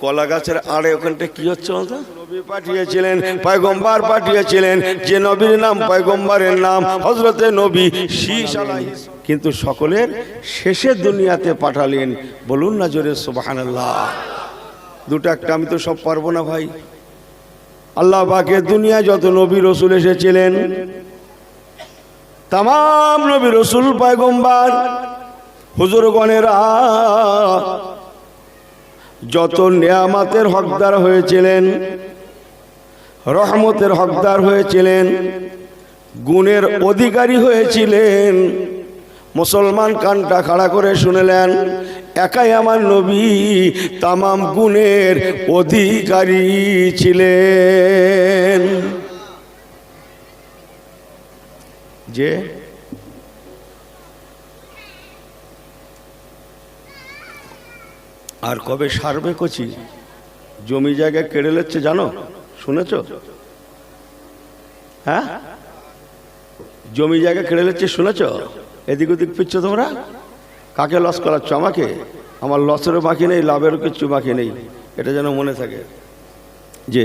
কলা গাছের আড়ে ওখানটা কি হচ্ছে পাঠিয়েছিলেন, পয়গম্বার পাঠিয়েছিলেন, যে নবীর নাম, পয়গম্বরের নাম হজরতে নবী শীষ কিন্তু সকলের শেষের দুনিয়াতে পাঠালেন, বলুন না জোরে সুবহানাল্লাহ। দুটো একটা আমি তো সব পারব না ভাই। আল্লাহ পাকে দুনিয়া যত নবী রসুল এসেছিলেন তাম নবী রসুল, পয়গম্বার, হুজুরগণেরা যত নেয়ামাতের হকদার হয়েছিলেন, রহমতের হকদার হয়েছিলেন, গুণের অধিকারী হয়েছিলেন, মুসলমান কানটা খাড়া করে শুনলেন, একাই আমার নবী তামাম গুণের অধিকারী ছিলেন। যে আর কবে সারবে কচি? জমি জায়গা কেড়ে নিচ্ছে, জানো? শুনেছ? হ্যাঁ? জমি জায়গা কেড়ে নিচ্ছে, শুনেছ? এদিক ওদিক পিচ্ছ তোমরা? কাকে লস করাচ্ছ? আমাকে? আমার লসেরও বাকি নেই, লাভেরও কিচ্ছু বাকি নেই। এটা যেন মনে থাকে। যে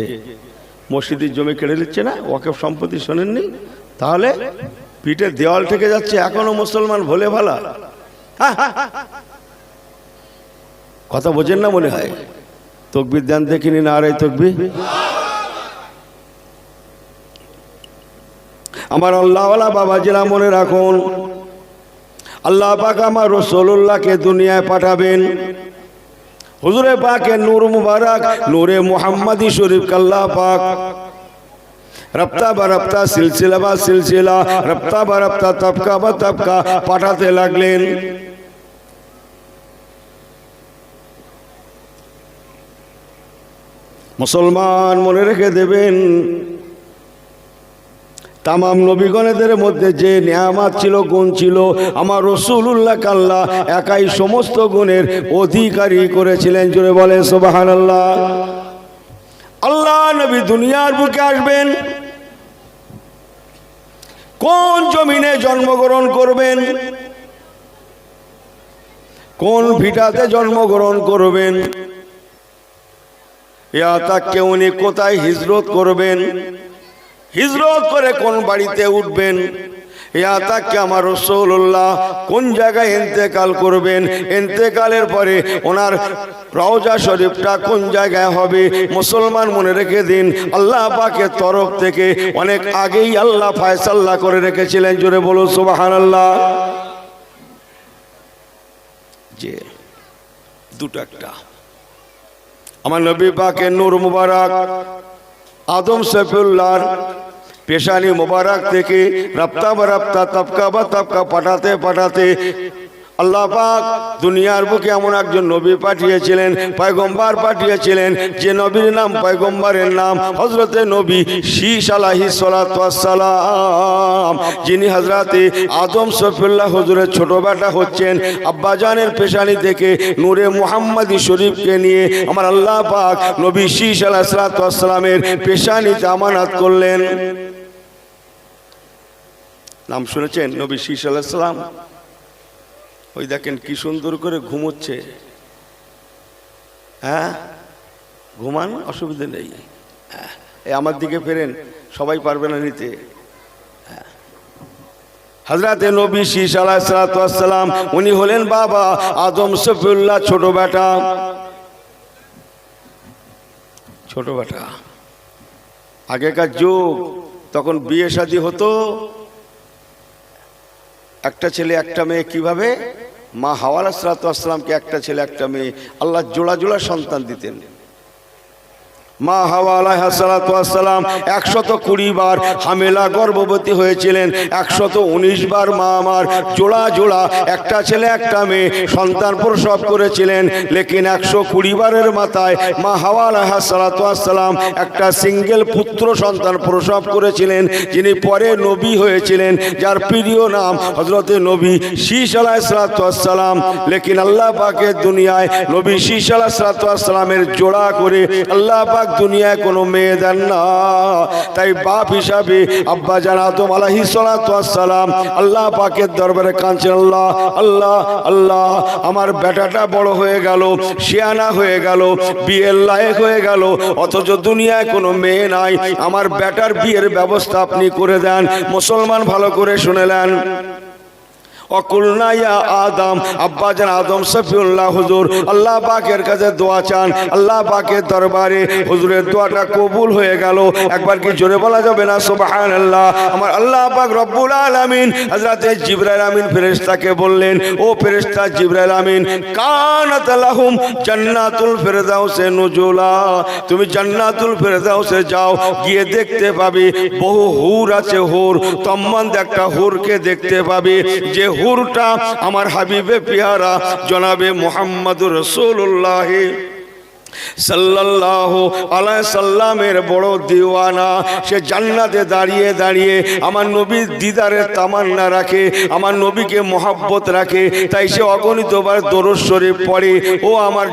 মসজিদের জমি কেড়ে নিচ্ছে না ওকে সম্পত্তি শোনেননি? তাহলে পিঠে দেওয়াল থেকে যাচ্ছে, এখনও মুসলমান ভোলে ভালা। কথা বোঝেন না মনে হয়? তকবির দেন দেখিনি না আর এই তকবি আমার আল্লাহওয়ালা বাবাজিরা মনে রাখুন, আল্লাহ পাক আমার রসুল্লাহকে দুনিয়ায় পাঠাবেন। হুজুরে পাকে নূর মুবারক, নূরে মুহাম্মাদি শরীফ কাল্লাহ পাক। রপ্তা বা রপ্তা, সিলসিলা বা সিলসিলা, রপ্তা বা রপ্তা, তবকা বা তবকা পাঠাতে লাগলেন। মুসলমান মনে রেখে দেবেন, তামাম নবীগণেদের মধ্যে যে নিয়ামাত ছিল, গুণ ছিল, আমার রসুল্লাহ কাল্লা একাই সমস্ত গুণের অধিকারী করেছিলেন জুড়ে বলে সোবাহান আল্লাহ আল্লাহ নবী দুনিয়ার বুকে আসবেন, কোন জমিনে জন্মগ্রহণ করবেন, কোন ভিটাতে জন্মগ্রহণ করবেন ইয়া তাকে উনি কোথায় হিজরত করবেন? হিজরত করে কোন বাড়িতে উঠবেন? ইয়া তাকে আমার রসৌল্লাহ কোন জায়গায় ইন্তেকাল করবেন? ইন্তেকালের পরে ওনার রওজা শরীফটা কোন জায়গায় হবে? মুসলমান মনে রেখে দিন, আল্লাহ পাকের তরফ থেকে অনেক আগেই আল্লাহ ফায়সাল্লাহ করে রেখেছিলেন। জোরে বলুন সুবাহান আল্লাহ যে দুটো একটা। আমার নবী পাকে নূর মুবারক, আদম সফিউল্লাহর পেশানি মুবারক থেকে রাপ্তা বা রাপ্তা, তবকা বা তবকা পাঠাতে পাঠাতে আল্লাহ পাক দুনিয়ার বুকে এমন একজন নবী পাঠিয়েছিলেন, পয়গম্বার পাঠিয়েছিলেন, যে নবীর নাম, পয়গম্বরের নাম হজরতে নবী শীষ আলাহি সালাম যিনি হজরতে আদম সফিউল্লাহ হজুরের ছোট বেটা হচ্ছেন, আব্বাজানের পেশানি থেকে নূরে মুহাম্মদী শরীফকে নিয়ে আমার আল্লাহ পাক নবী শীষ আলাহ সালাতামের পেশানিতে আমানাত করলেন। নাম শুনেছেন নবী শীষ আলাহ সালাম? ওই দেখেন কি সুন্দর করে ঘুমোচ্ছে। হ্যাঁ? ঘুমান? অসুবিধা নেই। এই আমার দিকে ফেরেন, সবাই পারবে না নিতে। হজরতে নবী শীষ আলাহাম উনি হলেন বাবা আদম সফিউল্লাহ ছোট বেটা। ছোট বেটা। আগেকার যুগ, তখন বিয়ে শাদী হতো। একটা ছেলে, একটা মেয়ে কীভাবে মা হাওয়ার হাওয়াল আসলামকে একটা ছেলে একটা মেয়ে আল্লাহ জোড়া জোড়া সন্তান দিতেন। মা হাওয়া আলাইসালাম একশত কুড়ি বার হামেলা গর্ভবতী হয়েছিলেন, একশত উনিশ বার মা আমার জোড়া জোড়া, একটা ছেলে, একটা মেয়ে সন্তান প্রসব করেছিলেন, লেকিন একশো কুড়ি বারের মাথায় মা হাওয়া আলাইসালাম একটা সিঙ্গেল পুত্র সন্তান প্রসব করেছিলেন, যিনি পরে নবী হয়েছিলেন, যার প্রিয় নাম হজরতে নবী শীষ আলাইসালাম লেকিন আল্লাহ পাকের দুনিয়ায় নবী শীষ আলাইসালামের জোড়া করে আল্লাহ পাক পাক দুনিয়ায় কোনো মেয়ে দেন না। তাই বাপ হিসাবে আব্বা জান আদম আলাহি সালাম আল্লাহ পাকের দরবারে কাঁদছেন, আল্লাহ আল্লাহ আল্লাহ, আমার বেটাটা বড় হয়ে গেল, শিয়ানা হয়ে গেল, বিয়ের লায়ক হয়ে গেল, অথচ দুনিয়ায় কোনো মেয়ে নাই। আমার বেটার বিয়ের ব্যবস্থা আপনি করে দেন, মুসলমান ভালো করে শুনেলেন অকুলনা ইয়া আদম। আব্বা জান আদম সফিউল্লাহ হুজুর, আল্লাহ পাকের কাছে দোয়া চান। আল্লাহ পাকের দরবারে হুজুরের দোয়াটা কবুল হয়ে গেল। একবার কি জোরে বলা যাবে না? সুবহানাল্লাহ। আমার আল্লাহ পাক রব্বুল আলামিন হযরতে জিবরাইল আমিন ফেরেশতাকে বললেন, ও ফেরেশতা জিবরাইল আমিন, কানাত লাহুম জান্নাতুল ফিরদাউসে নুজুলা। তুমি জান্নাতুল ফিরদাউসে যাও, গিয়ে দেখতে পাবে বহু হুর আছে হুর। তম্মান্দ একটা হুরকে দেখতে পাবে। যে হুরটা আমার হাবিবে পেয়ারা জনাবে মোহাম্মদুর রসুল্লাহ সাল্লাল্লাহু আলাইহি সাল্লামের বড় দিওয়ানা। সে জান্নাতে দাঁড়িয়ে দাঁড়িয়ে আমার নবীর দিদারের তামান্না রাখে, আমার নবীকে মহাব্বত রাখে, তাই সে অগণিতবার দরুদ শরীফ পড়ে। ও আমার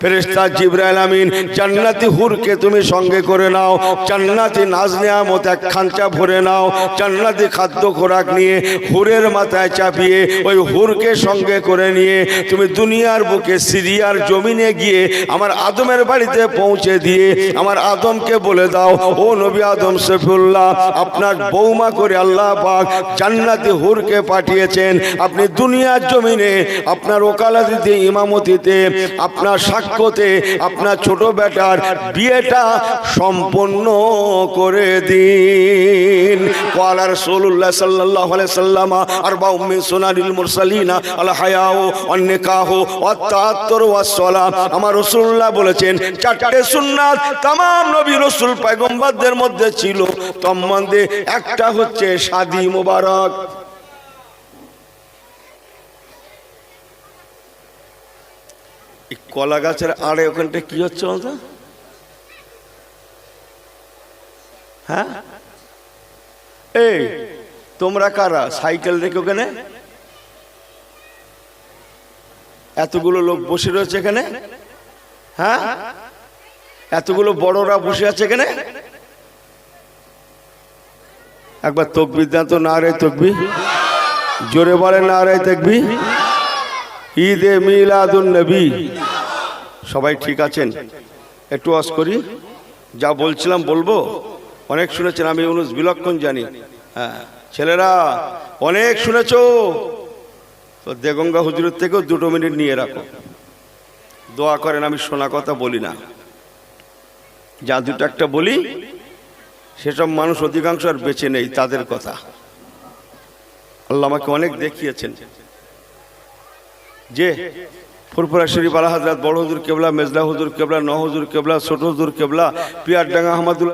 ফেরেশতা জিবরাইল আমিন, জান্নাতি হুরকে তুমি সঙ্গে করে নাও, জান্নাতি নাজ নেয়ামত এক খাঞ্চা ভরে নাও, জান্নাতি খাদ্য খোরাক নিয়ে হুরের মাথায় চাপিয়ে ওই হুরকে সঙ্গে করে নিয়ে তুমি দুনিয়ার বুকে, সিরিয়ার জমিনে গিয়ে আমার আদমের বাড়িতে পৌঁছে দিয়ে আমার আদমকে বলে দাও, ও নবী আদম সফিউল্লাহ, আপনার বৌমা করে আল্লাহ পাক জান্নাতি হুরকে পাঠিয়েছেন। আপনি দুনিয়ার জমিনে, আপনার ওকালাতিতে, ইমামতিতে, আপনার সাক্ষ্যতে, আপনার ছোট বেটার বিয়েটা সম্পন্ন করে দিন। কোয়ালা রাসূলুল্লাহ সাল্লাল্লাহু আলাইহি সাল্লাম আরবা উম্মি সুনানিল মুরসালিনা আল হায়াউ ওয়ান নিকাহু ওয়াত তাআত্তুর ওয়াস সালাম আমার রাসূলুল্লাহ বলেছেন চারটে সুন্নাত তাম নবী রসুল পয়গম্বরদের মধ্যে ছিল। তোর একটা হচ্ছে শাদি মোবারক। কলা গাছের আড়ে ওখানটা কি হচ্ছে বলতো? হ্যাঁ? এই, তোমরা কারা? সাইকেল রেখে ওখানে? এতগুলো লোক বসে রয়েছে এখানে? হ্যাঁ? এতগুলো বড়রা বসে আছে এখানে? একবার তকবির দেন তো না রে তকবি জোরে বলে না রে তকবি ঈদে মিলাদুন নবী। সবাই ঠিক আছেন? একটু অস করি। যা বলছিলাম বলব? অনেক শুনেছেন, আমি অনুষ বিলক্ষণ জানি। হ্যাঁ ছেলেরা, অনেক শুনেছো? তো দেগঙ্গা হুজুরের থেকেও দুটো মিনিট নিয়ে রাখো। দোয়া করেন, আমি শোনা কথা বলি না। যা দুটো একটা বলি, সেসব মানুষ অধিকাংশ আর বেঁচে নেই তাদের কথা। আল্লাহ আমাকে অনেক দেখিয়েছেন। যে ফুরফুরা শরীফ আলা হাজরাত বড় হজুর কেবলা মেজলা হুজুর কেবলা ন হজুর কেবলা, ছোট হজুর কেবলা পিয়ার ডাঙ্গা আহমদুল্লাহ